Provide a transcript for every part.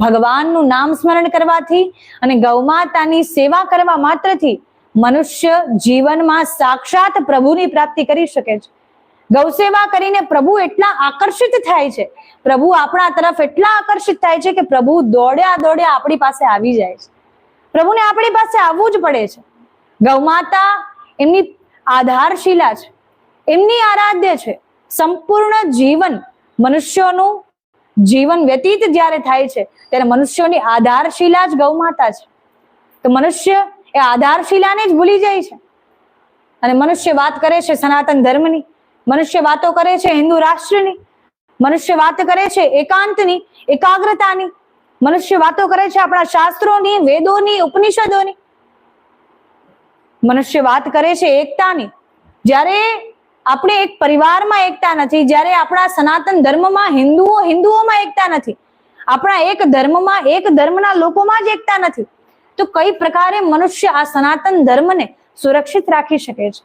ભગવાનનું નામ સ્મરણ કરવાથી અને ગૌમાતાની સેવા કરવા માત્રથી મનુષ્ય જીવનમાં સાક્ષાત પ્રભુની પ્રાપ્તિ કરી શકે છે. ગૌસેવા કરીને પ્રભુ એટલા આકર્ષિત થાય છે. પ્રભુ આપણા તરફ એટલા આકર્ષિત થાય છે કે પ્રભુ દોડ્યા દોડ્યા આપણી પાસે આવી જાય છે. પ્રભુને આપણી પાસે આવવું જ પડે છે. ગૌમાતા એમની આધારશીલા છે. એમની આરાધ્ય છે. સંપૂર્ણ જીવન મનુષ્યોનું જીવન વ્યતીત જ્યારે થાય છે, ત્યારે મનુષ્યોની આધારશિલા જ ગૌમાતા છે. તો મનુષ્ય એ આધારશિલાને જ ભૂલી જાય છે. અને મનુષ્ય વાત કરે છે સનાતન ધર્મની, મનુષ્ય વાતો કરે છે હિન્દુ રાષ્ટ્રની, મનુષ્ય વાત કરે છે એકાંતની, એકાગ્રતાની, મનુષ્ય વાતો કરે છે આપણા શાસ્ત્રોની, વેદોની, ઉપનિષદોની. મનુષ્ય વાત કરે છે એકતાની. જ્યારે આપણે એક પરિવારમાં એકતા નથી, જ્યારે આપણા સનાતન ધર્મમાં હિન્દુઓ હિન્દુઓમાં એકતા નથી, આપણા એક ધર્મમાં એક ધર્મના લોકોમાં જ એકતા નથી, તો કઈ પ્રકારે મનુષ્ય આ સનાતન ધર્મને સુરક્ષિત રાખી શકે છે?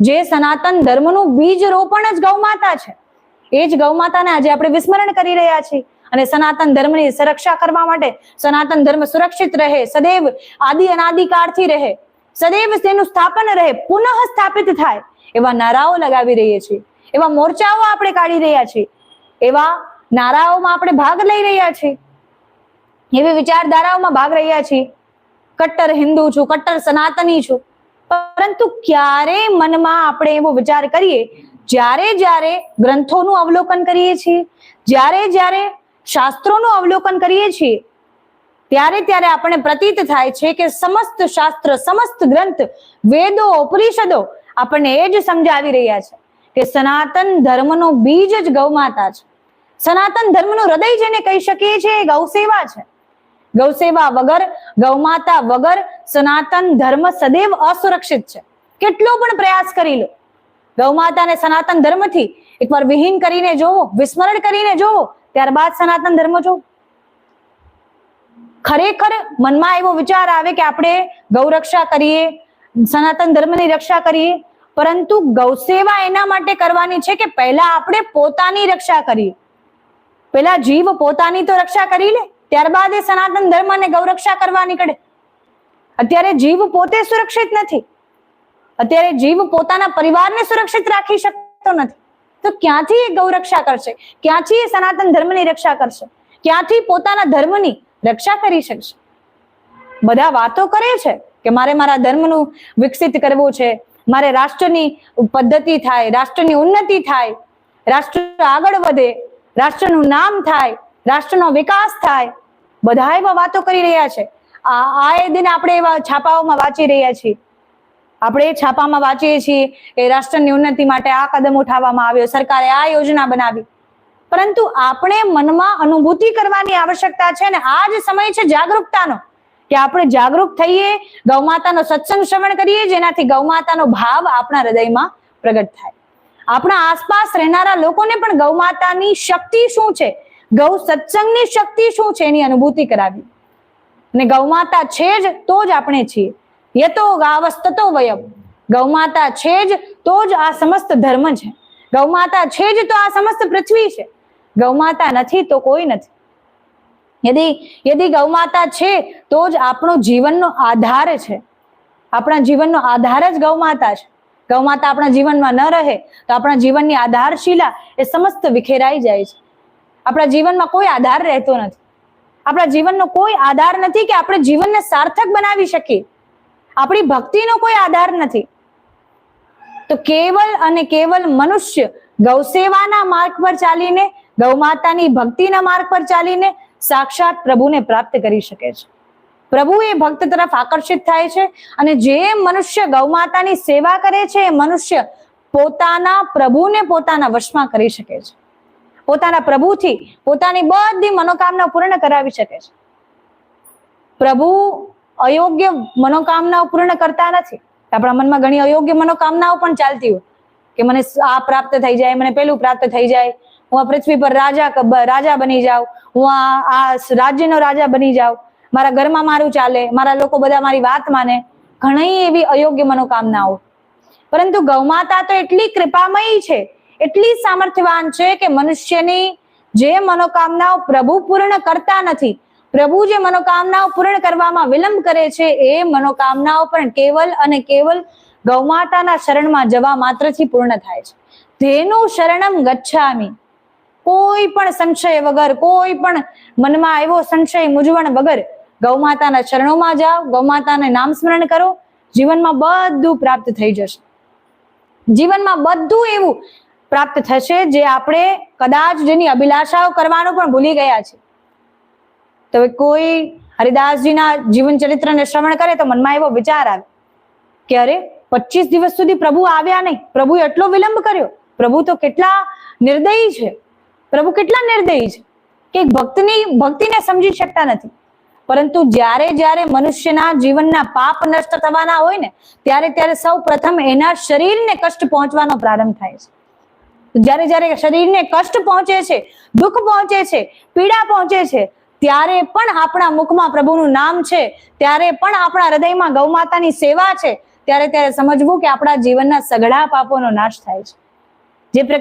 જે સનાતન ધર્મનું બીજ રોપણ જ ગૌમાતા છે, એ જ ગૌમાતાને આજે આપણે વિસ્મરણ કરી રહ્યા છીએ, અને સનાતન ધર્મની સુરક્ષા કરવા માટે સનાતન ધર્મ સુરક્ષિત રહે, સદૈવ આદિ અનાદિકાળથી રહે સદૈવ તેનું સ્થાપન રહે, પુનઃ સ્થાપિત થાય, એવા નારાઓ લગાવી રહીએ છીએ. એવા મોરચાઓ આપણે કાઢી રહ્યા છીએ. એવા નારાઓમાં આપણે ભાગ લઈ રહ્યા છીએ. એવી વિચારધારાઓમાં ભાગ રહ્યા છીએ. કટ્ટર હિન્દુ છું, કટ્ટર સનાતની છું. પરંતુ ક્યારે મનમાં આપણે એવો વિચાર કરીએ? જ્યારે જ્યારે ગ્રંથોનું અવલોકન કરીએ છીએ, જ્યારે જ્યારે શાસ્ત્રોનું અવલોકન કરીએ છીએ ત્યારે ત્યારે આપણે પ્રતીત થાય છે કે સમસ્ત શાસ્ત્ર, સમસ્ત ગ્રંથ, વેદો, ઉપનિષદો આપણને એ જ સમજાવી રહ્યા છે કે સનાતન ધર્મનો બીજ જ ગૌમાતા છે. સનાતન ધર્મનું હૃદય જેને કહી શકીએ છીએ એ ગૌસેવા છે. ગૌસેવા વગર ગૌમાતા વગર સનાતન ધર્મ સદૈવ અસુરક્ષિત છે. કેટલો પણ પ્રયાસ કરી લો. ગૌમાતાને સનાતન ધર્મથી એકવાર વિહીન કરીને જોવો, વિસ્મરણ કરીને જોવો, ત્યારબાદ સનાતન ધર્મ જોવો. ખરેખર મનમાં એવો વિચાર આવે કે આપણે ગૌરક્ષા કરીએ, સનાતન ધર્મની રક્ષા કરીએ, પરંતુ ગૌસેવા એના માટે કરવાની છે કે પહેલા આપણે પોતાની રક્ષા કરીએ. પેલા જીવ પોતાની તો રક્ષા કરી લે, ત્યારબાદ એ સનાતન ધર્મ અને ગૌરક્ષા કરવા નીકળે. અત્યારે જીવ પોતે સુરક્ષિત નથી. અત્યારે જીવ પોતાના પરિવારને સુરક્ષિત રાખી શકતો નથી. તો ક્યાંથી એ ગૌરક્ષા કરશે? ક્યાંથી એ સનાતન ધર્મની રક્ષા કરશે? ક્યાંથી પોતાના ધર્મની રક્ષા કરી શકશે. બધા વાતો કરે છે કે મારે મારા ધર્મનું વિકસિત કરવું છે, મારે રાષ્ટ્રની પદ્ધતિ થાય, રાષ્ટ્રની ઉન્નતિ થાય, રાષ્ટ્ર આગળ વધે, રાષ્ટ્રનું નામ થાય, રાષ્ટ્રનો વિકાસ થાય. બધા એવા વાતો કરી રહ્યા છે. આ એ દિન આપણે એવા છાપાઓમાં વાંચી રહ્યા છીએ. આપણે એ છાપામાં વાંચીએ છીએ કે રાષ્ટ્રની ઉન્નતિ માટે આ કદમ ઉઠાવવામાં આવ્યો, સરકારે આ યોજના બનાવી. પરંતુ આપણે મનમાં અનુભૂતિ કરવાની આવશ્યકતા છે અને આ જ સમય છે જાગૃતતાનો કે આપણે જાગૃત થઈએ, ગૌમાતાનો સત્સંગ શ્રવણ કરીએ, જેનાથી ગૌમાતાનો ભાવ આપણા હૃદયમાં પ્રગટ થાય. આપણા આસપાસ રહેનારા લોકોને પણ ગૌમાતાની શક્તિ શું છે? ગૌ સત્સંગની શક્તિ શું છે એની અનુભૂતિ કરાવી. અને ગૌમાતા છે જ તો જ આપણે છીએ. યતો ગાવસ્તતો વયમ. ગૌમાતા છે જ તો જ આ સમસ્ત ધર્મ છે. ગૌમાતા છે જ તો આ સમસ્ત પૃથ્વી છે. ગૌમાતા નથી તો કોઈ નથી. યદી યદી ગૌમાતા છે, તો જ આપણો જીવનનો આધાર છે. આપણા જીવનનો આધાર જ ગૌમાતા છે. ગૌમાતા આપણા જીવનમાં ન રહે, તો આપણા જીવનની આધારશીલા એ સમસ્ત વિખેરાઈ જાય છે. આપણા જીવનમાં કોઈ આધાર રહેતો નથી. આપણા જીવનનો કોઈ આધાર નથી કે આપણે જીવનને સાર્થક બનાવી શકીએ. આપણી ભક્તિનો કોઈ આધાર નથી. તો કેવલ અને કેવલ મનુષ્ય ગૌસેવાના માર્ગ પર ચાલીને ગૌમાતાની ભક્તિના માર્ગ પર ચાલીને સાક્ષાત પ્રભુને પ્રાપ્ત કરી શકે છે. પ્રભુ એ ભક્ત તરફ આકર્ષિત થાય છે અને જે મનુષ્ય ગૌમાતાની સેવા કરે છે એ મનુષ્ય પોતાના પ્રભુને પોતાના વશમાં કરી શકે છે. પોતાના પ્રભુથી પોતાની બધી મનોકામના પૂર્ણ કરાવી શકે છે. પ્રભુ અયોગ્ય મનોકામનાઓ પૂર્ણ કરતા નથી. આપણા મનમાં ઘણી અયોગ્ય મનોકામનાઓ પણ ચાલતી હોય કે મને આ પ્રાપ્ત થઈ જાય, મને પેલું પ્રાપ્ત થઈ જાય હું આ પૃથ્વી પર રાજા રાજા બની જાઉં. હું આ રાજ્યનો રાજા બની જાઉં. મારા ઘરમાં મારું ચાલે. મારા લોકો બધા મારી વાત માને. ઘણી એવી અયોગ્ય મનોકામનાઓ. પરંતુ ગૌમાતા તો એટલી કૃપામયી છે, એટલી સામર્થ્યવાન છે કે મનુષ્યની જે મનોકામનાઓ પ્રભુ પૂર્ણ કરતા નથી, પ્રભુ જે મનોકામનાઓ પૂર્ણ કરવામાં વિલંબ કરે છે, એ મનોકામનાઓ પણ કેવલ અને કેવલ ગૌમાતાના શરણમાં જવા માત્રથી પૂર્ણ થાય છે. તેનું શરણમ ગચ્છામી. કોઈ પણ સંશય વગર, કોઈ પણ મનમાં આવ્યો સંશય મૂંઝવણ વગર ગૌમાતાના ચરણોમાં જાઓ ગૌમાતાને નામ સ્મરણ કરો, જીવનમાં બધું પ્રાપ્ત થઈ જશે. જીવનમાં બધું એવું પ્રાપ્ત થશે જે આપણે કદાચ જેની અભિલાષાઓ કરવાનું પણ ભૂલી ગયા છે તો કોઈ હરિદાસજીના જીવન ચરિત્રને શ્રવણ કરે તો મનમાં એવો વિચાર આવે કે અરે પચીસ દિવસ સુધી પ્રભુ આવ્યા નહીં. પ્રભુ એટલો વિલંબ કર્યો. પ્રભુ તો કેટલા નિર્દયી છે. પ્રભુ કેટલા નિર્દયી છે? કે ભક્તની, ભક્તિને સમજી શકતા નથી. પરંતુ જ્યારે જ્યારે મનુષ્યના જીવનના પાપ નષ્ટ થવાના હોય ને, ત્યારે ત્યારે સૌ પ્રથમ એના શરીરને કષ્ટ પહોંચવાનો પ્રારંભ થાય છે. જ્યારે જ્યારે શરીરને કષ્ટ પહોંચે છે, દુઃખ પહોંચે છે, પીડા પહોંચે છે, ત્યારે પણ આપણા મુખમાં પ્રભુનું નામ છે, ત્યારે પણ આપણા હૃદયમાં ગૌમાતાની સેવા છે, ત્યારે ત્યારે સમજવું કે આપણા જીવનના સઘળા પાપોનો નાશ થાય છે. જે પ્રકાર